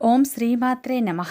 ఓం శ్రీమాత్రే నమ.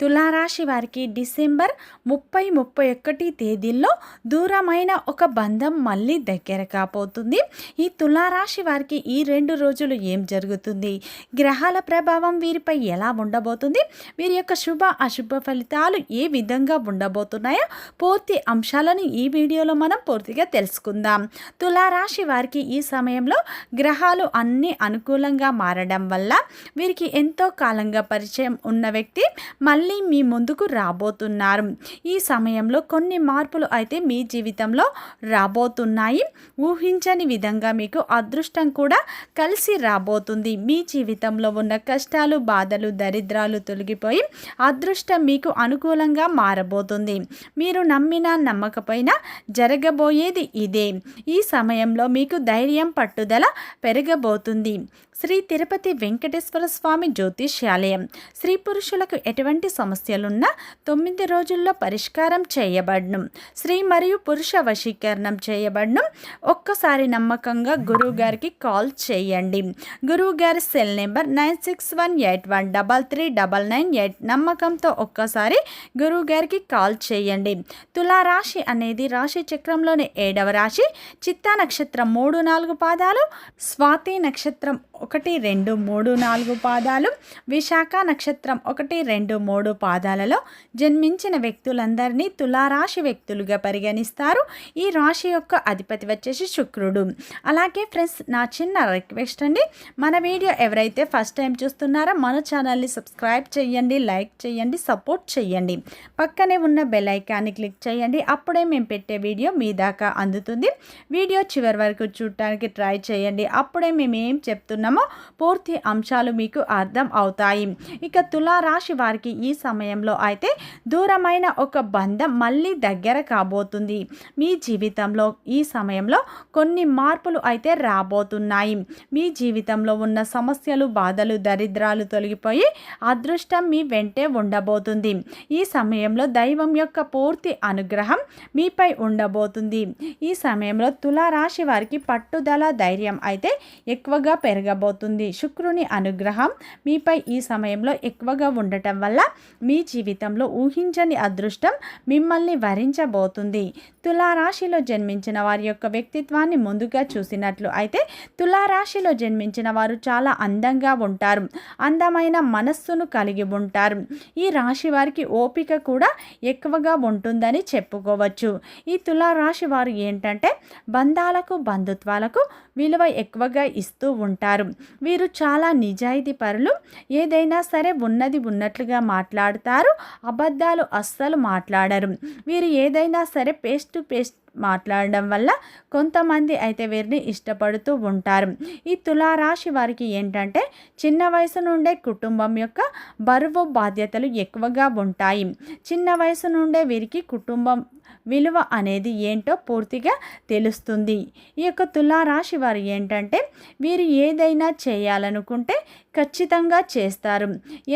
తులారాశి వారికి డిసెంబర్ ముప్పై ముప్పై ఒకటి తేదీల్లో దూరమైన ఒక బంధం మళ్ళీ దగ్గర కాబోతుంది. ఈ తులారాశి వారికి ఈ రెండు రోజులు ఏం జరుగుతుంది? గ్రహాల ప్రభావం వీరిపై ఎలా ఉండబోతుంది? వీరి యొక్క శుభ అశుభ ఫలితాలు ఏ విధంగా ఉండబోతున్నాయో పూర్తి అంశాలను ఈ వీడియోలో మనం పూర్తిగా తెలుసుకుందాం. తులారాశి వారికి ఈ సమయంలో గ్రహాలు అన్నీ అనుకూలంగా మారడం వల్ల వీరికి ఎంతో కాలంగా పరిచయం ఉన్న వ్యక్తి మళ్ళీ మీ ముందుకు రాబోతున్నారు. ఈ సమయంలో కొన్ని మార్పులు అయితే మీ జీవితంలో రాబోతున్నాయి. ఊహించని విధంగా మీకు అదృష్టం కూడా కలిసి రాబోతుంది. మీ జీవితంలో ఉన్న కష్టాలు బాధలు దరిద్రాలు తొలగిపోయి అదృష్టం మీకు అనుకూలంగా మారబోతుంది. మీరు నమ్మిన నమ్మకపోయినా జరగబోయేది ఇదే. ఈ సమయంలో మీకు ధైర్యం పట్టుదల పెరగబోతుంది. శ్రీ తిరుపతి వెంకటేశ్వర స్వామి జ్యోతిష్యాలయం. స్త్రీ పురుషులకు ఎటువంటి సమస్యలున్నా తొమ్మిది రోజుల్లో పరిష్కారం చేయబడను. స్త్రీ మరియు పురుష వశీకరణం చేయబడను. ఒక్కసారి నమ్మకంగా గురువు గారికి కాల్ చేయండి. గురువు గారి cell number nine six one eight one double three double nine eight నమ్మకంతో ఒక్కసారి గురువు గారికి కాల్ చేయండి. తులారాశి అనేది రాశి చక్రంలోని ఏడవ రాశి. చిత్తా నక్షత్రం మూడు నాలుగు పాదాలు. స్వాతి నక్షత్రం ఒకటి రెండు మూడు నాలుగు పాదాలు. విశాఖ నక్షత్రం ఒకటి రెండు మూడు పాదాలలో జన్మించిన వ్యక్తులందరినీ తులారాశి వ్యక్తులుగా పరిగణిస్తారు. ఈ రాశి యొక్క అధిపతి వచ్చేసి శుక్రుడు. అలాగే ఫ్రెండ్స్ నా చిన్న రిక్వెస్ట్ అండి. మన వీడియో ఎవరైతే ఫస్ట్ టైం చూస్తున్నారో మన ఛానల్ని సబ్స్క్రైబ్ చేయండి లైక్ చేయండి సపోర్ట్ చేయండి. పక్కనే ఉన్న బెల్ ఐకాన్ని క్లిక్ చేయండి. అప్పుడే మేము పెట్టే వీడియో మీ దాకా అందుతుంది. వీడియో చివరి వరకు చూడటానికి ట్రై చేయండి. అప్పుడే మేము ఏం చెప్తున్నామో పూర్తి అంశాలు మీకు అర్థం అవుతాయి. ఇక తులారాశి వారికి ఈ సమయంలో అయితే దూరమైన ఒక బంధం మళ్ళీ దగ్గర కాబోతుంది. మీ జీవితంలో ఈ సమయంలో కొన్ని మార్పులు అయితే రాబోతున్నాయి. మీ జీవితంలో ఉన్న సమస్యలు బాధలు దరిద్రాలు తొలగిపోయి అదృష్టం మీ వెంటే ఉండబోతుంది. ఈ సమయంలో దైవం యొక్క పూర్తి అనుగ్రహం మీపై ఉండబోతుంది. ఈ సమయంలో తులారాశి వారికి పట్టుదల ధైర్యం అయితే ఎక్కువగా ఉండబోతుంది శుక్రుని అనుగ్రహం మీపై ఈ సమయంలో ఎక్కువగా ఉండటం వల్ల మీ జీవితంలో ఊహించని అదృష్టం మిమ్మల్ని వరించబోతుంది. తులారాశిలో జన్మించిన వారి యొక్క వ్యక్తిత్వాన్ని ముందుగా చూసినట్లు అయితే తులారాశిలో జన్మించిన వారు చాలా అందంగా ఉంటారు. అందమైన మనస్సును కలిగి ఉంటారు. ఈ రాశి వారికి ఓపిక కూడా ఎక్కువగా ఉంటుందని చెప్పుకోవచ్చు. ఈ తులారాశి వారు ఏంటంటే బంధాలకు బంధుత్వాలకు విలువ ఎక్కువగా ఇస్తూ ఉంటారు. వీరు చాలా నిజాయితీ పరులు. ఏదైనా సరే ఉన్నది ఉన్నట్లుగా మాట్లాడతారు. అబద్ధాలు అస్సలు మాట్లాడరు. వీరు ఏదైనా సరే పేస్ట్ టు పేస్ట్ మాట్లాడడం వల్ల కొంతమంది అయితే వీరిని ఇష్టపడుతూ ఉంటారు. ఈ తులారాశి వారికి ఏంటంటే చిన్న వయసు నుండే కుటుంబం యొక్క బరువు బాధ్యతలు ఎక్కువగా ఉంటాయి. చిన్న వయసు నుండే వీరికి కుటుంబం విలువ అనేది ఏంటో పూర్తిగా తెలుస్తుంది. ఈ యొక్క తులారాశి వారు ఏంటంటే వీరు ఏదైనా చేయాలనుకుంటే ఖచ్చితంగా చేస్తారు.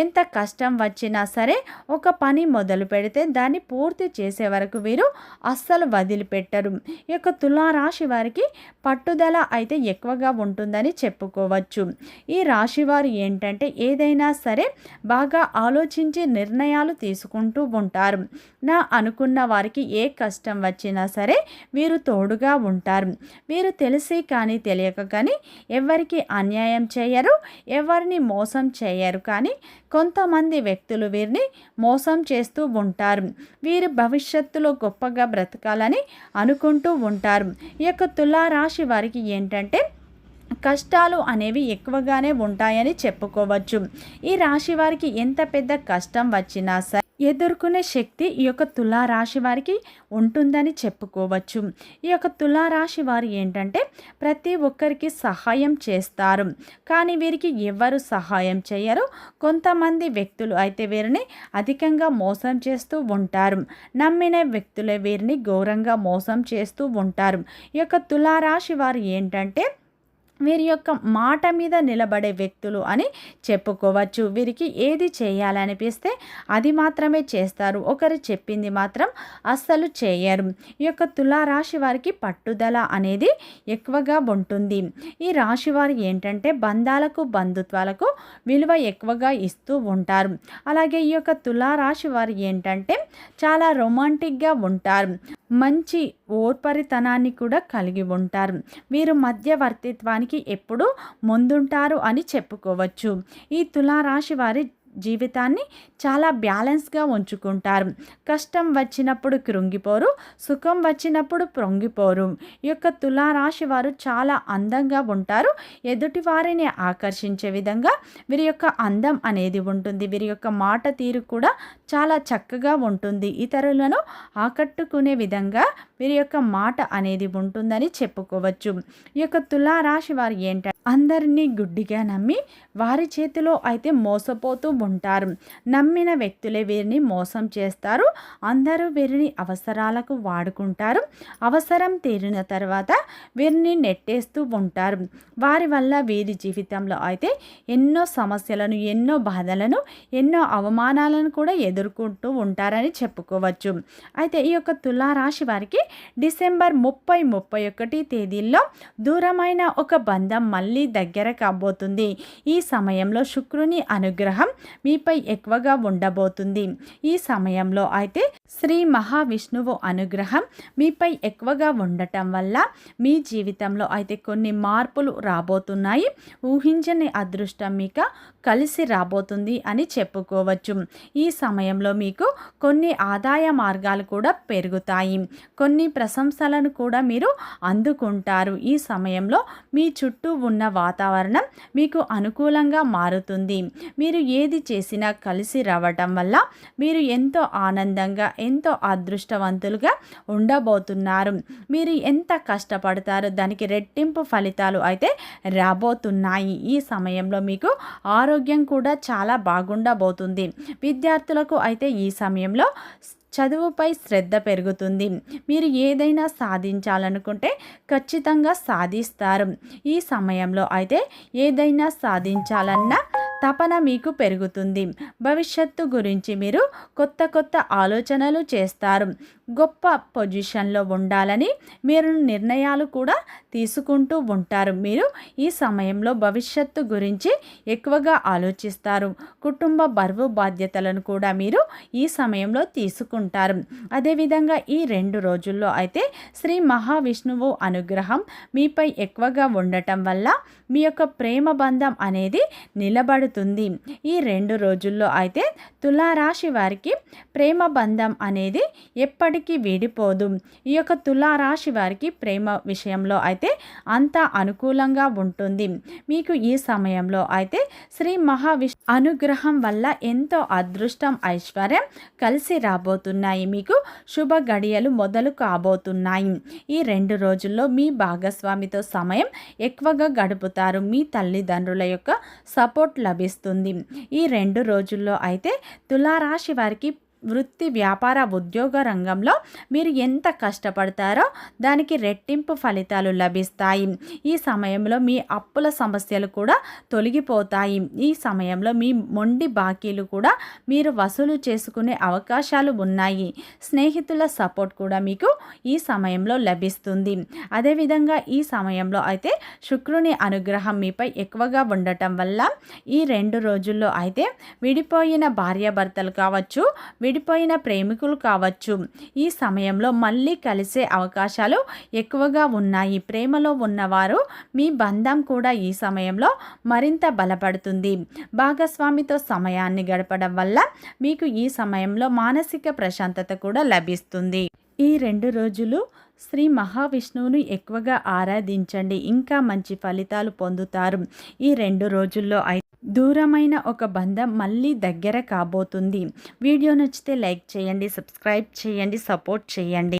ఎంత కష్టం వచ్చినా సరే ఒక పని మొదలు పెడితే దాన్ని పూర్తి చేసే వరకు వీరు అస్సలు వదిలిపెట్టరు. ఈ యొక్క తులారాశి వారికి పట్టుదల అయితే ఎక్కువగా ఉంటుందని చెప్పుకోవచ్చు. ఈ రాశి వారు ఏంటంటే ఏదైనా సరే బాగా ఆలోచించి నిర్ణయాలు తీసుకుంటూ ఉంటారు. నా అనుకున్న వారికి ఏ కష్టం వచ్చినా సరే వీరు తోడుగా ఉంటారు. వీరు తెలిసి కానీ తెలియక కానీ ఎవరికి అన్యాయం చేయరు ఎవరిని మోసం చేయరు. కానీ కొంతమంది వ్యక్తులు వీరిని మోసం చేస్తూ ఉంటారు. వీరు భవిష్యత్తులో గొప్పగా బ్రతకాలని అనుకుంటూ ఉంటారు. ఈ యొక్క తులారాశి వారికి ఏంటంటే కష్టాలు అనేవి ఎక్కువగానే ఉంటాయని చెప్పుకోవచ్చు. ఈ రాశి వారికి ఎంత పెద్ద కష్టం వచ్చినా సరే ఎదుర్కొనే శక్తి ఈ యొక్క తులారాశి వారికి ఉంటుందని చెప్పుకోవచ్చు. ఈ యొక్క తులారాశి వారు ఏంటంటే ప్రతి ఒక్కరికి సహాయం చేస్తారు. కానీ వీరికి ఎవరు సహాయం చేయరు? కొంతమంది వ్యక్తులు అయితే వీరిని అధికంగా మోసం చేస్తూ ఉంటారు. నమ్మిన వ్యక్తులే వీరిని ఘోరంగా మోసం చేస్తూ ఉంటారు. ఈ యొక్క తులారాశి వారు ఏంటంటే వీరి యొక్క మాట మీద నిలబడే వ్యక్తులు అని చెప్పుకోవచ్చు. వీరికి ఏది చేయాలనిపిస్తే అది మాత్రమే చేస్తారు. ఒకరు చెప్పింది మాత్రం అస్సలు చేయరు. ఈ యొక్క తులారాశి వారికి పట్టుదల అనేది ఎక్కువగా ఉంటుంది. ఈ రాశి వారు ఏంటంటే బంధాలకు బంధుత్వాలకు విలువ ఎక్కువగా ఇస్తూ ఉంటారు. అలాగే ఈ యొక్క తులారాశి వారు ఏంటంటే చాలా రొమాంటిక్గా ఉంటారు. మంచి ఓర్పరితనాన్ని కూడా కలిగి ఉంటారు. వీరు మధ్యవర్తిత్వానికి ఎప్పుడూ ముందుంటారు అని చెప్పుకోవచ్చు. ఈ తులారాశి వారి జీవితాన్ని చాలా బ్యాలెన్స్గా ఉంచుకుంటారు. కష్టం వచ్చినప్పుడు కృంగిపోరు సుఖం వచ్చినప్పుడు ప్రొంగిపోరు. ఈ యొక్క తులారాశి వారు చాలా అందంగా ఉంటారు. ఎదుటి వారిని ఆకర్షించే విధంగా వీరి యొక్క అందం అనేది ఉంటుంది. వీరి యొక్క మాట తీరు కూడా చాలా చక్కగా ఉంటుంది. ఇతరులను ఆకట్టుకునే విధంగా వీరి యొక్క మాట అనేది ఉంటుందని చెప్పుకోవచ్చు. ఈ యొక్క తులారాశి వారు ఏంటంటే అందరినీ గుడ్డిగా నమ్మి వారి చేతిలో అయితే మోసపోతూ ఉంటారు. నమ్మిన వ్యక్తులే వీరిని మోసం చేస్తారు. అందరూ వీరిని అవసరాలకు వాడుకుంటారు. అవసరం తీరిన తర్వాత వీరిని నెట్టేస్తూ ఉంటారు. వారి వల్ల వీరి జీవితంలో అయితే ఎన్నో సమస్యలను ఎన్నో బాధలను ఎన్నో అవమానాలను కూడా ఎదుర్కొంటూ ఉంటారని చెప్పుకోవచ్చు. అయితే ఈ యొక్క తులారాశి వారికి డిసెంబర్ ముప్పై ముప్పై ఒకటి తేదీల్లో దూరమైన ఒక బంధం మళ్ళీ దగ్గర కాబోతుంది ఈ సమయంలో శుక్రుని అనుగ్రహం మీపై ఎక్కువగా ఉండబోతుంది. ఈ సమయంలో అయితే శ్రీ మహావిష్ణువు అనుగ్రహం మీపై ఎక్కువగా ఉండటం వల్ల మీ జీవితంలో అయితే కొన్ని మార్పులు రాబోతున్నాయి. ఊహించని అదృష్టం మీకు కలిసి రాబోతుంది అని చెప్పుకోవచ్చు. ఈ సమయంలో మీకు కొన్ని ఆదాయ మార్గాలు కూడా పెరుగుతాయి. కొన్ని ప్రశంసలను కూడా మీరు అందుకుంటారు. ఈ సమయంలో మీ చుట్టూ ఉన్న వాతావరణం మీకు అనుకూలంగా మారుతుంది. మీరు ఏది చేసినా కలిసి రావటం వల్ల మీరు ఎంతో ఆనందంగా ఎంతో అదృష్టవంతులుగా ఉండబోతున్నారు. మీరు ఎంత కష్టపడతారో దానికి రెట్టింపు ఫలితాలు అయితే రాబోతున్నాయి. ఈ సమయంలో మీకు ఆరోగ్యం కూడా చాలా బాగుండబోతుంది. విద్యార్థులకు అయితే ఈ సమయంలో చదువుపై శ్రద్ధ పెరుగుతుంది. మీరు ఏదైనా సాధించాలనుకుంటే ఖచ్చితంగా సాధిస్తారు. ఈ సమయంలో అయితే ఏదైనా సాధించాలన్నా తపన మీకు పెరుగుతుంది. భవిష్యత్తు గురించి మీరు కొత్త కొత్త ఆలోచనలు చేస్తారు. గొప్ప పొజిషన్లో ఉండాలని మీరు నిర్ణయాలు కూడా తీసుకుంటూ ఉంటారు. మీరు ఈ సమయంలో భవిష్యత్తు గురించి ఎక్కువగా ఆలోచిస్తారు. కుటుంబ బరువు బాధ్యతలను కూడా మీరు ఈ సమయంలో తీసుకుంటారు. అదేవిధంగా ఈ రెండు రోజుల్లో అయితే శ్రీ మహావిష్ణువు అనుగ్రహం మీపై ఎక్కువగా ఉండటం వల్ల మీ యొక్క ప్రేమ బంధం అనేది నిలబడు నిలబడుతుంది ఈ రెండు రోజుల్లో అయితే తులారాశి వారికి ప్రేమ బంధం అనేది ఎప్పటికీ వీడిపోదు. ఈ యొక్క తులారాశి వారికి ప్రేమ విషయంలో అయితే అంత అనుకూలంగా ఉంటుంది. మీకు ఈ సమయంలో అయితే శ్రీ మహావిష్ అనుగ్రహం వల్ల ఎంతో అదృష్టం ఐశ్వర్యం కలిసి రాబోతున్నాయి. మీకు శుభ గడియలు మొదలు కాబోతున్నాయి. ఈ రెండు రోజుల్లో మీ భాగస్వామితో సమయం ఎక్కువగా గడుపుతారు. మీ తల్లిదండ్రుల యొక్క సపోర్ట్ లభి లభిస్తుంది. ఈ రెండు రోజుల్లో అయితే తులారాశి వారికి వృత్తి వ్యాపార ఉద్యోగ రంగంలో మీరు ఎంత కష్టపడతారో దానికి రెట్టింపు ఫలితాలు లభిస్తాయి. ఈ సమయంలో మీ అప్పుల సమస్యలు కూడా తొలగిపోతాయి. ఈ సమయంలో మీ మొండి బాకీలు కూడా మీరు వసూలు చేసుకునే అవకాశాలు ఉన్నాయి. స్నేహితుల సపోర్ట్ కూడా మీకు ఈ సమయంలో లభిస్తుంది. అదేవిధంగా ఈ సమయంలో అయితే శుక్రుని అనుగ్రహం మీపై ఎక్కువగా ఉండటం వల్ల ఈ రెండు రోజుల్లో అయితే విడిపోయిన భార్యాభర్తలు కావచ్చు విడిపోయిన ప్రేమికులు కావచ్చు. ఈ సమయంలో మళ్ళీ కలిసే అవకాశాలు ఎక్కువగా ఉన్నాయి. ప్రేమలో ఉన్నవారు మీ బంధం కూడా ఈ సమయంలో మరింత బలపడుతుంది. భాగస్వామితో సమయాన్ని గడపడం వల్ల మీకు ఈ సమయంలో మానసిక ప్రశాంతత కూడా లభిస్తుంది. ఈ రెండు రోజులు శ్రీ మహావిష్ణువును ఎక్కువగా ఆరాధించండి. ఇంకా మంచి ఫలితాలు పొందుతారు. ఈ రెండు రోజుల్లో దూరమైన ఒక బంధం మళ్ళీ దగ్గర కాబోతుంది. వీడియో నచ్చితే లైక్ చేయండి సబ్స్క్రైబ్ చేయండి సపోర్ట్ చేయండి.